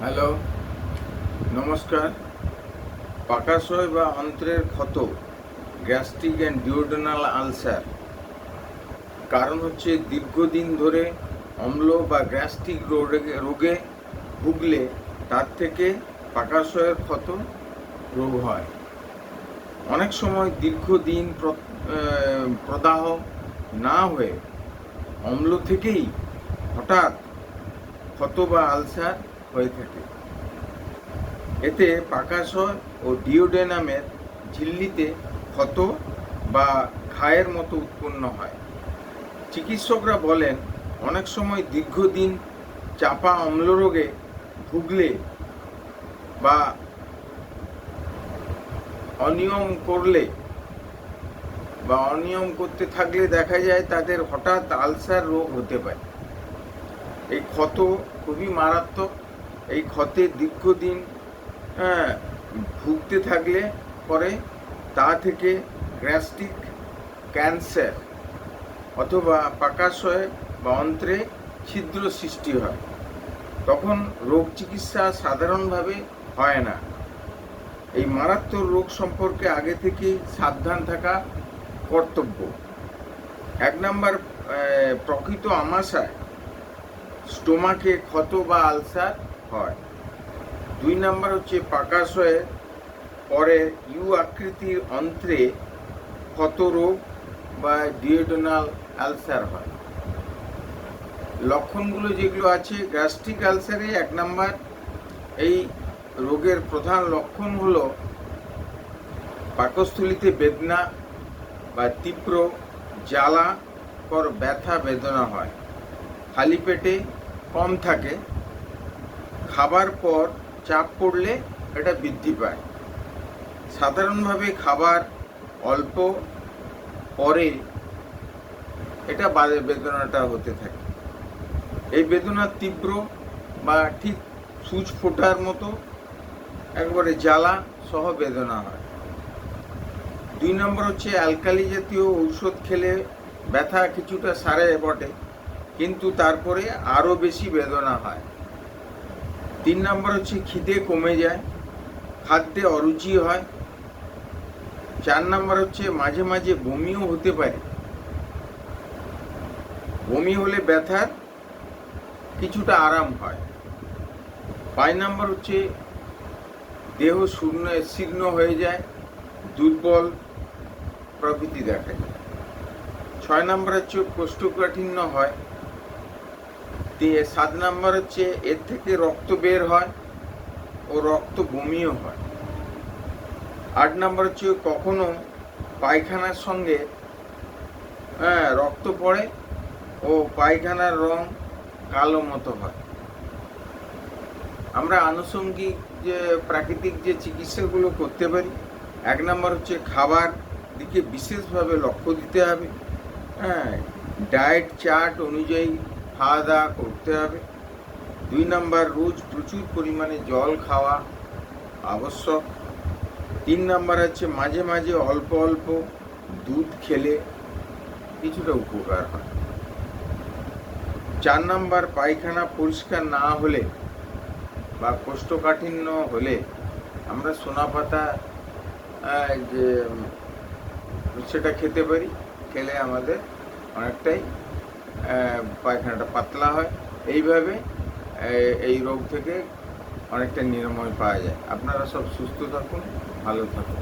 Hello, নমস্কার। পাকাশয় বা অন্ত্রের ক্ষত, গ্যাস্ট্রিক অ্যান্ড ডিওডোনাল আলসার। কারণ হচ্ছে দীর্ঘদিন ধরে অম্ল বা গ্যাস্ট্রিক রোগে রোগে ভুগলে তার থেকে পাকাশয়ের ক্ষত রোগ হয়। অনেক সময় দীর্ঘদিন প্র- প্রদাহ না হয়ে অম্ল থেকেই হঠাৎ ক্ষত বা আলসার হয়ে থাকে। এতে পাকাশয় ও ডিওডেনামের ঝিল্লিতে ক্ষত বা ঘায়ের মতো উৎপন্ন হয়। চিকিৎসকরা বলেন, অনেক সময় দীর্ঘদিন চাপা অম্লরোগে ভুগলে বা অনিয়ম করলে বা অনিয়ম করতে থাকলে দেখা যায় তাদের হঠাৎ আলসার রোগ হতে পারে। এই ক্ষত খুবই মারাত্মক এই ক্ষতে দীর্ঘদিন হ্যাঁ, ভুগতে থাকলে পরে তা থেকে গ্যাস্ট্রিক ক্যান্সার অথবা পাকাশয়ে বা অন্ত্রে ছিদ্র সৃষ্টি হয়। তখন রোগ চিকিৎসা সাধারণভাবে হয় না। এই মারাত্মক রোগ সম্পর্কে আগে থেকে সাবধান থাকা কর্তব্য। এক নম্বর প্রকৃত আমাশায় স্টোমাকে ক্ষত বা আলসার হয়। দুই নাম্বার হচ্ছে পাকাশয়ে পরে ইউ আকৃতির অন্ত্রে ক্ষত রোগ বা ডিওডোনাল আলসার হয়। লক্ষণগুলো যেগুলো আছে, গ্যাস্ট্রিক আলসারে এক নাম্বার, এই রোগের প্রধান লক্ষণ হলো পাকস্থলিতে বেদনা বা তীব্র জ্বালা, পর ব্যথা, বেদনা হয়। খালি পেটে কম থাকে খাবার পর চাপ পড়লে এটা বৃদ্ধি পায়। সাধারণভাবে খাবার অল্প পরে এটা বাদে বেদনাটা হতে থাকে। এই বেদনা তীব্র বা ঠিক সুচ ফোটার মতো একবারে জ্বালা সহ বেদনা হয়। দুই নম্বর হচ্ছে অ্যালকালি জাতীয় ঔষধ খেলে ব্যথা কিছুটা সারে বটে, কিন্তু তারপরে আরও বেশি বেদনা হয়। তিন নম্বর হচ্ছে খিদে কমে যায়, খাদ্যে অরুচি হয়। চার নম্বর হচ্ছে মাঝে মাঝে বমিও হতে পারে। বমি হলে ব্যথার কিছুটা আরাম হয়। পাঁচ নম্বর হচ্ছে দেহ শূন্য, শীর্ণ হয়ে যায়, দুর্বল প্রকৃতি দেখা। যায় ছয় নম্বর হচ্ছে কোষ্ঠকাঠিন্য হয়। দিয়ে সাত নম্বর হচ্ছে এর থেকে রক্ত বের হয় ও রক্ত বমিও হয়। আট নম্বর হচ্ছে কখনো পায়খানার সঙ্গে হ্যাঁ রক্ত পড়ে ও পায়খানার রং কালো মতো হয়। আমরা আনুষঙ্গিক যে প্রাকৃতিক যে চিকিৎসাগুলো করতে পারি, এক নম্বর হচ্ছে খাবার দিকে বিশেষভাবে লক্ষ্য দিতে হবে। হ্যাঁ ডায়েট চার্ট অনুযায়ী খাওয়া দাওয়া করতে হবে। দুই নম্বর, রোজ প্রচুর পরিমাণে জল খাওয়া আবশ্যক। তিন নম্বর হচ্ছে, মাঝে মাঝে অল্প অল্প দুধ খেলে কিছুটা উপকার হয়। চার নম্বর, পায়খানা পরিষ্কার না হলে বা কোষ্ঠকাঠিন্য হলে আমরা সোনা পাতা যে সেটা খেতে পারি। খেলে আমাদের অনেকটাই পায়খানাটা পাতলা হয়। এইভাবে এই রোগ থেকে অনেকটা নিরাময় পাওয়া যায়। আপনারা সব সুস্থ থাকুন, ভালো থাকুন।